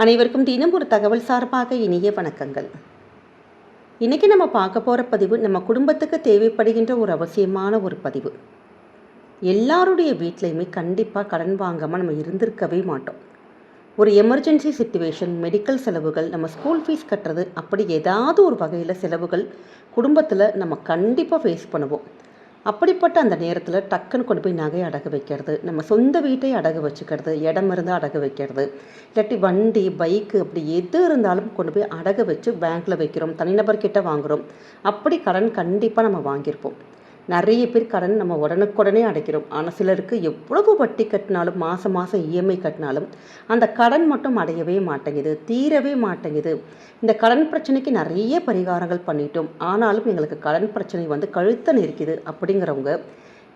அனைவருக்கும் தினம் ஒரு தகவல் சார்பாக இனிய வணக்கங்கள். இன்றைக்கி நம்ம பார்க்க போகிற பதிவு நம்ம குடும்பத்துக்கு தேவைப்படுகின்ற ஒரு அவசியமான ஒரு பதிவு. எல்லாருடைய வீட்லேயுமே கண்டிப்பாக கடன் வாங்காமல் நம்ம இருந்திருக்கவே மாட்டோம். ஒரு எமர்ஜென்சி சுச்சுவேஷன் மெடிக்கல் செலவுகள் நம்ம ஸ்கூல் ஃபீஸ் கட்டுறது அப்படி ஏதாவது ஒரு வகையில் செலவுகள் குடும்பத்தில் நம்ம கண்டிப்பாக ஃபேஸ் பண்ணுவோம். அப்படிப்பட்ட அந்த நேரத்தில் டக்குன்னு கொண்டு போய் நகையை அடகு வைக்கிறது நம்ம சொந்த வீட்டை அடகு வச்சுக்கிறது இடம் இருந்தால் அடகு வைக்கிறது இல்லாட்டி வண்டி பைக்கு அப்படி எது இருந்தாலும் கொண்டு போய் அடகு வச்சு பேங்க்கில் வைக்கிறோம் தனிநபர்கிட்ட வாங்குகிறோம் அப்படி கடன் கண்டிப்பாக நம்ம வாங்கியிருப்போம். நிறைய பேர் கடன் நம்ம உடனுக்குடனே அடைக்கிறோம். ஆனால் சிலருக்கு எவ்வளவு வட்டி கட்டினாலும் மாதம் மாதம் இஎம்ஐ கட்டினாலும் அந்த கடன் மட்டும் அடையவே மாட்டேங்குது தீரவே மாட்டேங்குது. இந்த கடன் பிரச்சனைக்கு நிறைய பரிகாரங்கள் பண்ணிட்டோம். ஆனாலும் எங்களுக்கு கடன் பிரச்சனை வந்து கழுத்த நெருக்குது அப்படிங்கிறவங்க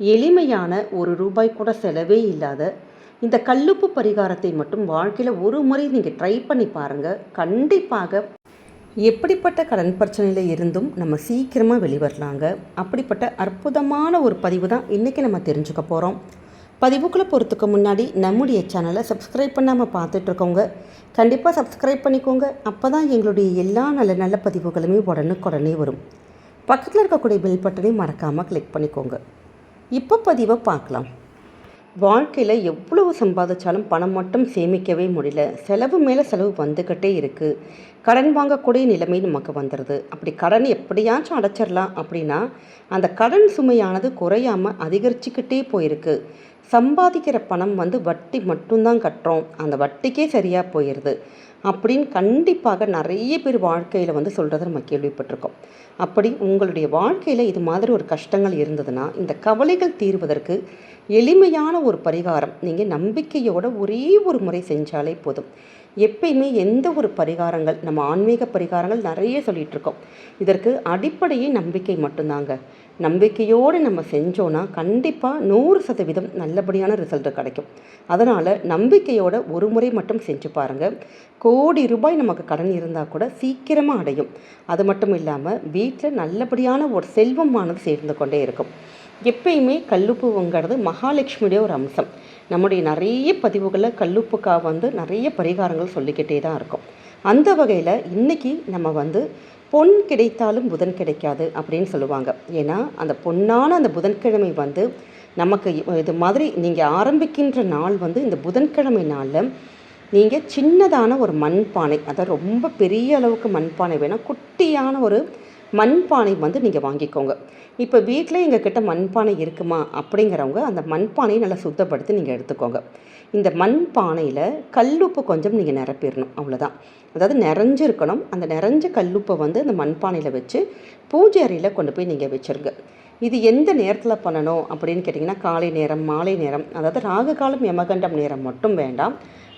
எளிமையான ஒரு ரூபாய் கூட செலவே இல்லாத இந்த கல்லுப்பு பரிகாரத்தை மட்டும் வாழ்க்கையில் ஒரு முறை நீங்கள் ட்ரை பண்ணி பாருங்கள் கண்டிப்பாக எப்படிப்பட்ட கடன் பிரச்சனையில் இருந்தும் நம்ம சீக்கிரமாக வெளிவரலாங்க. அப்படிப்பட்ட அற்புதமான ஒரு பதிவு தான் இன்றைக்கி நம்ம தெரிஞ்சுக்க போகிறோம் பதிவுக்குள்ளே போகிறதுக்கு முன்னாடி நம்முடைய சேனலை சப்ஸ்கிரைப் பண்ணாமல் பார்த்துட்ருக்கோங்க கண்டிப்பாக சப்ஸ்கிரைப் பண்ணிக்கோங்க. அப்போ தான் எங்களுடைய எல்லா நல்ல நல்ல பதிவுகளுமே உடனுக்குடனே வரும். பக்கத்தில் இருக்கக்கூடிய பில் பட்டனையும் மறக்காமல் கிளிக் பண்ணிக்கோங்க. இப்போ பதிவை பார்க்கலாம். வாழ்க்கையில் எவ்வளவு சம்பாதிச்சாலும் பணம் மட்டும் சேமிக்கவே முடியல. செலவு மேலே செலவு வந்துக்கிட்டே இருக்குது கடன் வாங்கக்கூடிய நிலைமை நமக்கு வந்துடுது அப்படி கடன் எப்படியாச்சும் அடைச்சிடலாம் அப்படின்னா அந்த கடன் சுமையானது குறையாமல் அதிகரிச்சுக்கிட்டே போயிருக்கு. சம்பாதிக்கிற பணம் வந்து வட்டி மட்டும்தான் கட்டுறோம். அந்த வட்டிக்கே சரியாக போயிடுது அப்படின்னு கண்டிப்பாக நிறைய பேர் வாழ்க்கையில் வந்து சொல்கிறத நம்ம கேள்விப்பட்டிருக்கோம். அப்படி உங்களுடைய வாழ்க்கையில் இது மாதிரி ஒரு கஷ்டங்கள் இருந்ததுன்னா இந்த கவலைகள் தீர்வதற்கு எளிமையான ஒரு பரிகாரம். நீங்கள் நம்பிக்கையோட ஒரே ஒரு முறை செஞ்சாலே போதும். எப்பயுமே எந்த ஒரு பரிகாரங்கள் நம்ம ஆன்மீக பரிகாரங்கள் நிறைய சொல்லிகிட்ருக்கோம் இதற்கு அடிப்படையே நம்பிக்கை மட்டும்தாங்க. நம்பிக்கையோடு நம்ம செஞ்சோன்னா கண்டிப்பாக நூறு சதவீதம் நல்லபடியான ரிசல்ட் கிடைக்கும். அதனால் நம்பிக்கையோட ஒரு முறை மட்டும் செஞ்சு பாருங்கள் கோடி ரூபாய் நமக்கு கடன் இருந்தால் கூட சீக்கிரமாக அடையும். அது மட்டும் இல்லாமல் வீட்டில் நல்லபடியான ஒரு செல்வமானது சேர்ந்து கொண்டே இருக்கும். எப்பயுமே கல்லுப்புங்கிறது மகாலட்சுமியுடைய ஒரு அம்சம். நம்முடைய நிறைய பதிவுகளில் கல்லுப்புக்காக வந்து நிறைய பரிகாரங்கள் சொல்லிக்கிட்டே தான் இருக்கும். அந்த வகையில் இன்றைக்கி நம்ம வந்து பொன் கிடைத்தாலும் புதன் கிடைக்காது அப்படின்னு சொல்லுவாங்க. ஏன்னா அந்த பொன்னான அந்த புதன்கிழமை வந்து நமக்கு இது மாதிரி நீங்கள் ஆரம்பிக்கின்ற நாள் வந்து இந்த புதன்கிழமை நாளில் நீங்கள் சின்னதான ஒரு மண்பானை அதாவது ரொம்ப பெரிய அளவுக்கு மண்பானை வேணால் குட்டியான ஒரு மண்பானை வந்து நீங்கள் வாங்கிக்கோங்க. இப்போ வீட்டில் எங்கள் கிட்ட மண்பானை இருக்குமா? அப்படிங்கிறவங்க அந்த மண்பானையை நல்லா சுத்தப்படுத்தி நீங்கள் எடுத்துக்கோங்க. இந்த மண்பானையில் கல்லுப்பு கொஞ்சம் நீங்கள் நிரப்பிடணும். அவ்வளோதான் அதாவது நிறைஞ்சிருக்கணும். அந்த நிறைஞ்ச கல்லுப்பை வந்து அந்த மண்பானையில் வச்சு பூஜை அறையில் கொண்டு போய் நீங்கள் வச்சுருங்க. இது எந்த நேரத்தில் பண்ணணும் அப்படின்னு கேட்டிங்கன்னா காலை நேரம் மாலை நேரம் அதாவது ராகு காலம் யமகண்டம் நேரம் மட்டும் வேண்டாம்.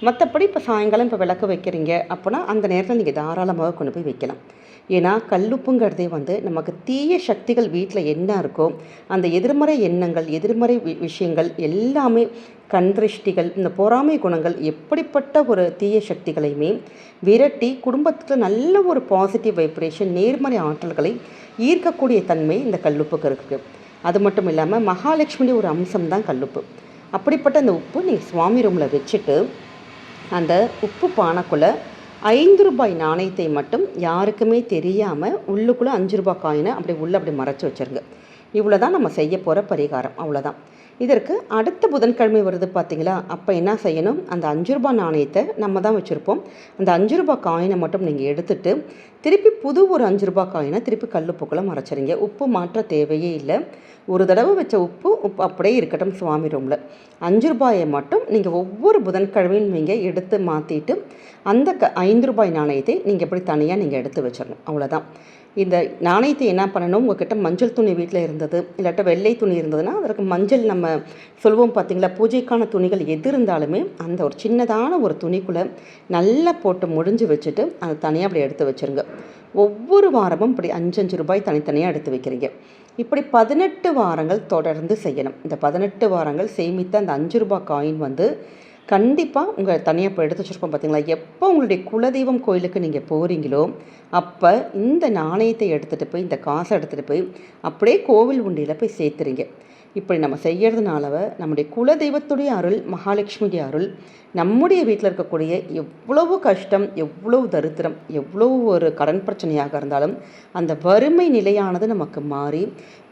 மற்றபடி இப்போ சாயங்காலம் இப்போ விளக்கு வைக்கிறீங்க அப்படின்னா அந்த நேரத்தில் நீங்கள் தாராளமாக கொண்டு போய் வைக்கலாம். ஏன்னா கல்லுப்புங்கிறதே வந்து நமக்கு தீய சக்திகள் வீட்டில் என்ன இருக்கோ அந்த எதிர்மறை எண்ணங்கள் எதிர்மறை வி விஷயங்கள் எல்லாமே கண் திருஷ்டிகள் இந்த பொறாமை குணங்கள் எப்படிப்பட்ட ஒரு தீய சக்திகளையுமே விரட்டி குடும்பத்தில் நல்ல ஒரு பாசிட்டிவ் வைப்ரேஷன் நேர்மறை ஆற்றல்களை ஈர்க்கக்கூடிய தன்மை இந்த கல்லுப்புக்கு இருக்குது அது மட்டும் இல்லாமல் மகாலட்சுமியுடைய ஒரு அம்சம் தான் கல்லுப்பு. அப்படிப்பட்ட அந்த உப்பு நீங்கள் சுவாமி ரூமில் வச்சுட்டு அந்த உப்பு பானைக்குள்ளே ஐந்து ரூபாய் நாணயத்தை மட்டும் யாருக்குமே தெரியாமல் உள்ளுக்குள்ளே அஞ்சு ரூபாய் காயினை அப்படி உள்ளே அப்படி மறைச்சி வச்சுருங்க. இவ்வளோ தான் நம்ம செய்ய போகிற பரிகாரம். அவ்வளோதான் இதற்கு அடுத்த புதன்கிழமை வருது பார்த்தீங்களா அப்போ என்ன செய்யணும்? அந்த அஞ்சு ரூபாய் நாணயத்தை நம்ம தான் வச்சுருப்போம். அந்த அஞ்சு ரூபாய் காயினை மட்டும் நீங்கள் எடுத்துட்டு திருப்பி புது ஒரு அஞ்சு ரூபா காயினை திருப்பி கல்லுப்புக்குள்ளே மறைச்சிருங்க. உப்பு மாற்ற தேவையே இல்லை. ஒரு தடவை வச்ச உப்பு உப்பு அப்படியே இருக்கட்டும் சுவாமி ரூமில். அஞ்சு ரூபாயை மட்டும் நீங்கள் ஒவ்வொரு புதன்கிழமையும் நீங்கள் எடுத்து மாற்றிட்டு அந்த க ஐந்து ரூபாய் நாணயத்தை நீங்கள் எப்படி தனியாக நீங்கள் எடுத்து வச்சிடணும் அவ்வளோதான் இந்த நாணயத்தை என்ன பண்ணணும்? உங்ககிட்ட மஞ்சள் துணி வீட்டில் இருந்தது. இல்லாட்ட வெள்ளை துணி இருந்ததுன்னா அதற்கு மஞ்சள் நம்ம சொல்லுவோம் பார்த்தீங்களா பூஜைக்கான துணிகள் எது இருந்தாலுமே அந்த ஒரு சின்னதான ஒரு துணிக்குள்ளே நல்லா போட்டு முடிஞ்சு வச்சுட்டு அதை தனியாக அப்படி எடுத்து வச்சுருங்க. ஒவ்வொரு வாரமும் இப்படி அஞ்சு அஞ்சு ரூபாய் தனித்தனியாக எடுத்து வைக்கிறீங்க. இப்படி பதினெட்டு வாரங்கள் தொடர்ந்து செய்யணும். இந்த பதினெட்டு வாரங்கள் சேமித்த அந்த அஞ்சு ரூபாய் காயின் வந்து கண்டிப்பாக உங்கள் தனியாக இப்போ எடுத்து வச்சுருக்கோம் பார்த்தீங்களா எப்போ உங்களுடைய குலதெய்வம் கோயிலுக்கு நீங்கள் போகிறீங்களோ அப்போ இந்த நாணயத்தை எடுத்துகிட்டு போய் இந்த காசை எடுத்துகிட்டு போய் அப்படியே கோவில் உண்டியில் போய் சேர்த்துறீங்க. இப்படி நம்ம செய்கிறதுனால நம்முடைய குலதெய்வத்துடைய அருள் மகாலட்சுமியுடைய அருள் நம்முடைய வீட்டில் இருக்கக்கூடிய எவ்வளவு கஷ்டம் எவ்வளவு தரித்திரம் எவ்வளவு ஒரு கடன் பிரச்சனையாக இருந்தாலும் அந்த வறுமை நிலையானது நமக்கு மாறி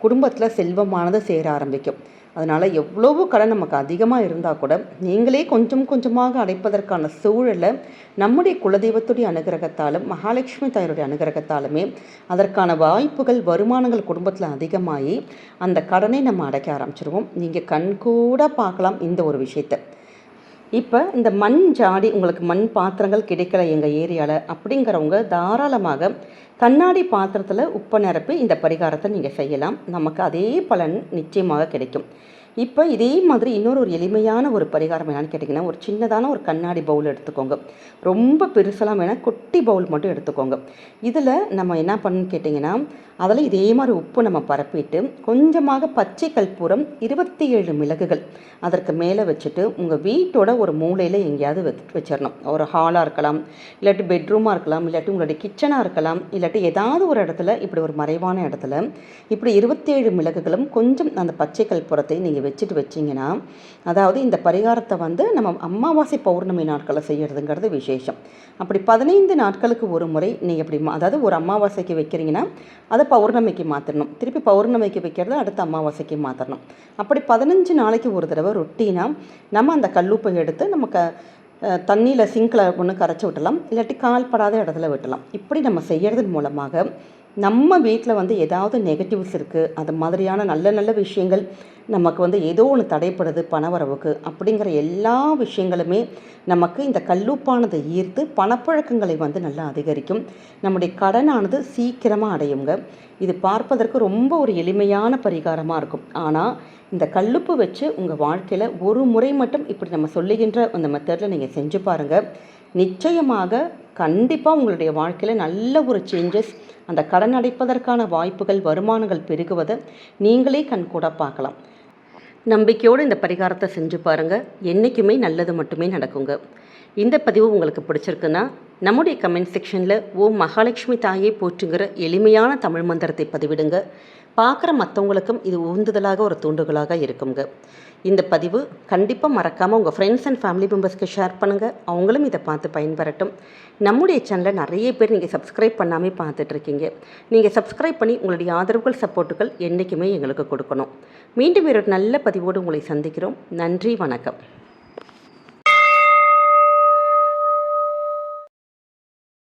குடும்பத்தில் செல்வமானது சேர ஆரம்பிக்கும். அதனால் எவ்வளவோ கடன் நமக்கு அதிகமாக இருந்தால் கூட நீங்களே கொஞ்சம் கொஞ்சமாக அடைப்பதற்கான சூழலை நம்முடைய குலதெய்வத்துடைய அனுகிரகத்தாலும் மகாலட்சுமி தாயருடைய அனுகிரகத்தாலுமே அதற்கான வாய்ப்புகள் வருமானங்கள் குடும்பத்தில் அதிகமாகி அந்த கடனை நம்ம அடைக்க ஆரம்பிச்சிருவோம். நீங்கள் கண்கூட பார்க்கலாம் இந்த ஒரு விஷயத்தை. இப்போ இந்த மண் ஜாடி உங்களுக்கு மண் பாத்திரங்கள் கிடைக்கல எங்கள் ஏரியாவில் அப்படிங்கிறவங்க தாராளமாக கண்ணாடி பாத்திரத்தில் உப்பை நிரப்பி இந்த பரிகாரத்தை நீங்கள் செய்யலாம். நமக்கு அதே பலன் நிச்சயமாக கிடைக்கும். இப்போ இதே மாதிரி இன்னொரு ஒரு எளிமையான ஒரு பரிகாரம் என்னன்னு கேட்டிங்கன்னா ஒரு சின்னதான ஒரு கண்ணாடி பவுல் எடுத்துக்கோங்க. ரொம்ப பெருசெல்லாம் வேணால் குட்டி பவுல் மட்டும் எடுத்துக்கோங்க. இதில் நம்ம என்ன பண்ணணும்னு கேட்டிங்கன்னா அதில் இதே மாதிரி உப்பு நம்ம பரப்பிட்டு கொஞ்சமாக பச்சை கற்பூரம் இருபத்தி ஏழு மிளகுகள் அதற்கு மேலே வச்சுட்டு உங்கள் வீட்டோட ஒரு மூலையில் எங்கேயாவது வச்சு வச்சிடணும் ஒரு ஹாலாக இருக்கலாம் இல்லாட்டி பெட்ரூமாக இருக்கலாம் இல்லாட்டி உங்களுடைய கிச்சனாக இருக்கலாம் இல்லாட்டி ஏதாவது ஒரு இடத்துல இப்படி ஒரு மறைவான இடத்துல இப்படி இருபத்தி ஏழு மிளகுகளும் கொஞ்சம் அந்த பச்சை கற்பூரத்தை நீங்கள் வச்சுட்டு வச்சிங்கன்னா அதாவது இந்த பரிகாரத்தை வந்து நம்ம அமாவாசை பௌர்ணமி நாட்களில் செய்கிறதுங்கிறது விசேஷம். அப்படி பதினைந்து நாட்களுக்கு ஒரு முறை நீங்கள் இப்படி மா- அதாவது ஒரு அமாவாசைக்கு வைக்கிறீங்கன்னா அதை பௌர்ணமிக்கு மாற்றணும் திருப்பி பௌர்ணமிக்கு வைக்கிறத அடுத்த அமாவாசைக்கு மாற்றணும் அப்படி பதினஞ்சு நாளைக்கு ஒரு தடவை ரொட்டீனாக நம்ம அந்த கல்லுப்பை எடுத்து நமக்கு தண்ணியில் சிங்கில் ஒன்று கரைச்சி விட்டலாம் இல்லாட்டி கால் படாத இடத்துல விட்டலாம். இப்படி நம்ம செய்யறதன் மூலமாக நம்ம வீட்டில் வந்து ஏதாவது நெகட்டிவ்ஸ் இருக்குது அது மாதிரியான நல்ல நல்ல விஷயங்கள் நமக்கு வந்து ஏதோ ஒன்று தடைப்படுது பணவரவுக்கு அப்படிங்கிற எல்லா விஷயங்களுமே நமக்கு இந்த கல்லுப்பானதை ஈர்த்து பணப்பழக்கங்களை வந்து நல்லா அதிகரிக்கும். நம்முடைய கடனானது சீக்கிரமாக அடையுங்க. இது பார்ப்பதற்கு ரொம்ப ஒரு எளிமையான பரிகாரமாக இருக்கும். ஆனால் இந்த கல்லுப்பு வச்சு உங்கள் வாழ்க்கையில் ஒரு முறை மட்டும் இப்படி நம்ம சொல்லுகின்ற அந்த மெத்தடில் நீங்கள் செஞ்சு பாருங்கள் நிச்சயமாக கண்டிப்பாக உங்களுடைய வாழ்க்கையில் நல்ல ஒரு சேஞ்சஸ் அந்த கடன் அடைப்பதற்கான வாய்ப்புகள் வருமானங்கள் பெருகுவதை நீங்களே கண்கூட பார்க்கலாம். நம்பிக்கையோடு இந்த பரிகாரத்தை செஞ்சு பாருங்கள் என்றைக்குமே நல்லது மட்டுமே நடக்குங்க. இந்த பதிவு உங்களுக்கு பிடிச்சிருக்குன்னா நம்முடைய கமெண்ட் செக்ஷனில் ஓ மகாலட்சுமி தாயை போற்றுங்கிற எளிமையான தமிழ் மந்திரத்தை பதிவிடுங்க. பார்க்குற மற்றவங்களுக்கும் இது உந்துதலாக ஒரு தூண்டுகளாக இருக்குங்க. இந்த பதிவு கண்டிப்பாக மறக்காமல் உங்கள் ஃப்ரெண்ட்ஸ் அண்ட் ஃபேமிலி மெம்பர்ஸ்க்கு ஷேர் பண்ணுங்கள் அவங்களும் இதை பார்த்து பயன்பெறட்டும். நம்முடைய சேனலை நிறைய பேர் நீங்கள் சப்ஸ்கிரைப் பண்ணாமல் பார்த்துட்ருக்கீங்க நீங்கள் சப்ஸ்கிரைப் பண்ணி உங்களுடைய ஆதரவுகள் சப்போர்ட்டுகள் என்றைக்குமே எங்களுக்கு கொடுக்கணும். மீண்டும் ஒரு நல்ல பதிவோடு உங்களை சந்திக்கிறோம். நன்றி வணக்கம்.